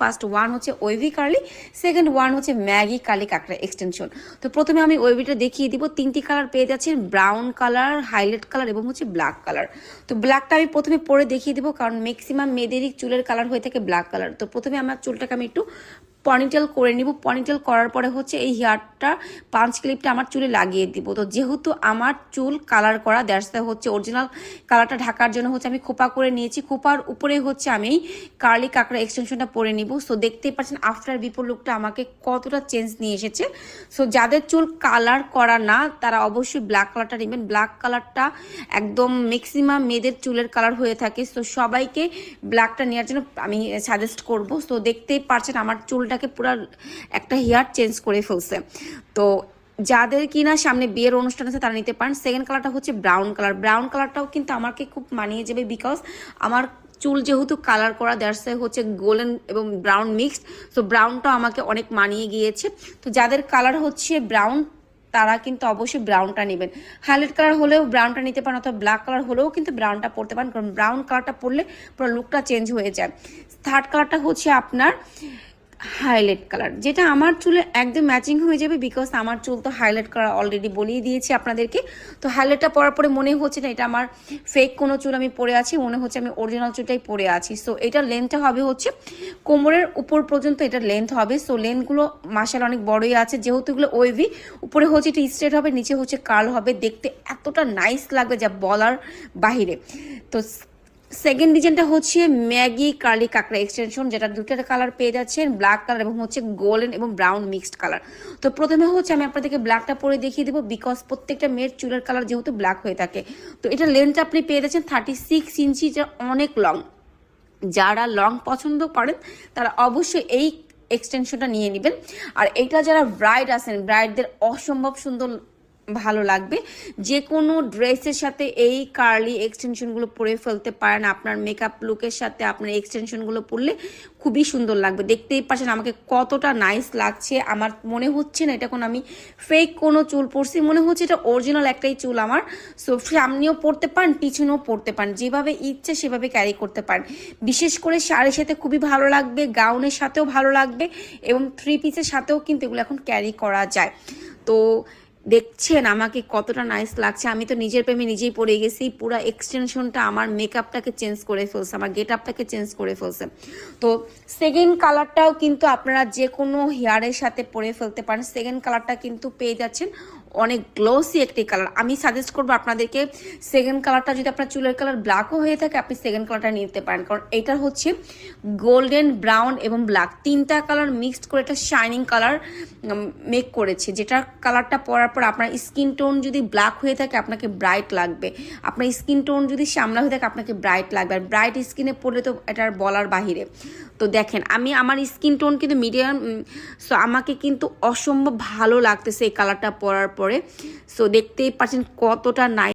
First one হচ্ছে wavy curly second one হচ্ছে Maggi curly কাঁকড়া এক্সটেনশন তো প্রথমে আমি ওয়েভিটা দেখিয়ে দিব। তিনটি কালার পেয়ে যাচ্ছেন ব্রাউন কালার হাইলাইট কালার এবং হচ্ছে ব্ল্যাক কালার তো ব্ল্যাকটা আমি প্রথমে পরে দেখিয়ে দিব, কারণ ম্যাক্সিমাম মেয়েদেরই চুলের কালার হয়ে থাকে ব্ল্যাক কালার তো প্রথমে আমার চুলটাকে আমি একটু পনিটেল করে নিব। পনিটেল করার পরে হচ্ছে এই হেয়ারটা পাঁচ ক্লিপটা আমার চুলে লাগিয়ে দিব। তো যেহেতু আমার চুল কালার করা দ্যাটস হচ্ছে অরিজিনাল কালারটা ঢাকার জন্য হচ্ছে আমি খোপা করে নিয়েছি। খোপার উপরে হচ্ছে আমি কার্লি কাঁকড়া এক্সটেনশনটা পরে নিব। সো দেখতেই পাচ্ছেন আফটার বিপোর লুকটা আমাকে কতটা চেঞ্জ নিয়ে এসেছে। সো যাদের চুল কালার করা না, তারা অবশ্যই ব্ল্যাক কালারটা নেবেন। ব্ল্যাক কালারটা একদম ম্যাক্সিমাম মেয়েদের চুলের কালার হয়ে থাকে। সো সবাইকে ব্ল্যাকটা নেওয়ার জন্য আমি সাজেস্ট করব। সো দেখতেই পারছেন আমার চুলটাকে পুরো একটা হেয়ার চেঞ্জ করে ফেলছে। তো যাদের কিনা সামনে বিয়ের অনুষ্ঠান আছে, তারা নিতে পারেন। সেকেন্ড কালারটা হচ্ছে ব্রাউন কালার ব্রাউন কালারটাও কিন্তু আমাকে খুব মানিয়ে যাবে বিকজ আমার চুল যেহেতু কালার করা দ্যাটস হচ্ছে গোল্ডেন এবং ব্রাউন মিক্সড তো ব্রাউনটা আমাকে অনেক মানিয়ে গিয়েছে। তো যাদের কালার হচ্ছে ব্রাউন তারা কিন্তু অবশ্যই ব্রাউনটা নেবেন। হাইলাইট কালার হলেও ব্রাউনটা নিতে পারেন, অথবা ব্ল্যাক কালার হলেও কিন্তু ব্রাউনটা পরতে পারেন। কারণ ব্রাউন কালারটা পরলে পুরো লুকটা চেঞ্জ হয়ে যায়। থার্ড কালারটা হচ্ছে আপনার হাইলাইট কালার, যেটা আমার চুলে একদম ম্যাচিং হয়ে যাবে বিকজ আমার চুল তো হাইলাইট করা অলরেডি বলিয়ে দিয়েছি আপনাদেরকে। তো হাইলাইটটা পরার পরে মনে হচ্ছে না এটা আমার ফেক কোনো চুল আমি পরে আছি, মনে হচ্ছে আমি অরিজিনাল চুলটাই পরে আছি। সো এটার লেন্থটা হবে হচ্ছে কোমরের উপর পর্যন্ত এটার লেন্থ হবে। সো লেন্থগুলো মাসাল অনেক বড়ই আছে, যেহেতু এগুলো ওয়েভি উপরে হচ্ছে এটা স্ট্রেট হবে, নিচে হচ্ছে কার্ল হবে। দেখতে এতটা নাইস লাগবে যা বলার বাহিরে। তো সেকেন্ড ডিজাইনটা হচ্ছে ম্যাগি কার্লি কাঁকড়া এক্সটেনশন যেটা দুটো কালার পেয়ে যাচ্ছেন ব্ল্যাক কালার এবং হচ্ছে গোল্ডেন এবং ব্রাউন মিক্সড কালার তো প্রথমে হচ্ছে আমি আপনাদেরকে ব্ল্যাকটা পরে দেখিয়ে দেবো বিকজ প্রত্যেকটা মেয়ের চুলের কালার যেহেতু ব্ল্যাক হয়ে থাকে। তো এটা লেন্থটা আপনি পেয়ে যাচ্ছেন থার্টি সিক্স ইঞ্চি যা অনেক লং যারা লং পছন্দ করেন, তারা অবশ্যই এই এক্সটেনশনটা নিয়ে নেবেন। আর এইটা যারা ব্রাইড আছেন ব্রাইডদের অসম্ভব সুন্দর ভালো লাগবে। যে কোনো ড্রেসের সাথে এই কার্লি এক্সটেনশনগুলো পরে ফেলতে পারেন। আপনার মেকআপ লুকের সাথে আপনার এক্সটেনশনগুলো পরলে খুবই সুন্দর লাগবে। দেখতেই পাচ্ছেন আমাকে কতটা নাইস লাগছে। আমার মনে হচ্ছে না এটা কোনো আমি ফেক কোনো চুল পরছি, মনে হচ্ছে এটা অরিজিনাল একটাই চুল আমার। সো সামনেও পরতে পারেন, পিছনেও পরতে পারেন। যেভাবে ইচ্ছে সেভাবে ক্যারি করতে পারেন। বিশেষ করে শাড়ির সাথে খুবই ভালো লাগবে গাউনের সাথেও ভালো লাগবে এবং থ্রি পিসের সাথেও কিন্তু এগুলো এখন ক্যারি করা যায়। তো দেখছেন আমাকে কতটা নাইস লাগছে। আমি তো নিজের প্রেমে নিজেই পরে গেছি। পুরো এক্সটেনশনটা আমার মেকআপটাকে চেঞ্জ করে ফেলছে, আমার গেট আপটাকে চেঞ্জ করে ফেলছে। তো সেকেন্ড কালারটাও কিন্তু আপনারা যে কোনো হেয়ারের সাথে পরে ফেলতে পারেন। সেকেন্ড কালারটা কিন্তু পেয়ে যাচ্ছেন। অনেক গ্লোসি একটি কালার আমি সাজেস্ট করব আপনাদেরকে সেকেন্ড কালারটা যদি আপনার চুলের কালার ব্ল্যাকও হয়ে থাকে, আপনি সেকেন্ড কালারটা নিতে পারেন। কারণ এটা হচ্ছে গোল্ডেন ব্রাউন এবং ব্ল্যাক তিনটা কালার মিক্সড করে একটা শাইনিং কালার মেক করেছে। যেটা কালারটা পরার পর আপনার স্কিন টোন যদি ব্ল্যাক হয়ে থাকে, আপনাকে ব্রাইট লাগবে। আপনার স্কিন টোন যদি শ্যামলা হয়ে থাকে, আপনাকে ব্রাইট লাগবে। আর ব্রাইট স্কিনে পড়লে তো এটার বলার বাহিরে। তো দেখেন, আমি আমার স্কিন টোন কিন্তু মিডিয়াম সো আমাকে কিন্তু অসম্ভব ভালো লাগতেছে এই কালারটা পরার পরে। সো দেখতেই পাচ্ছেন কতটা নাই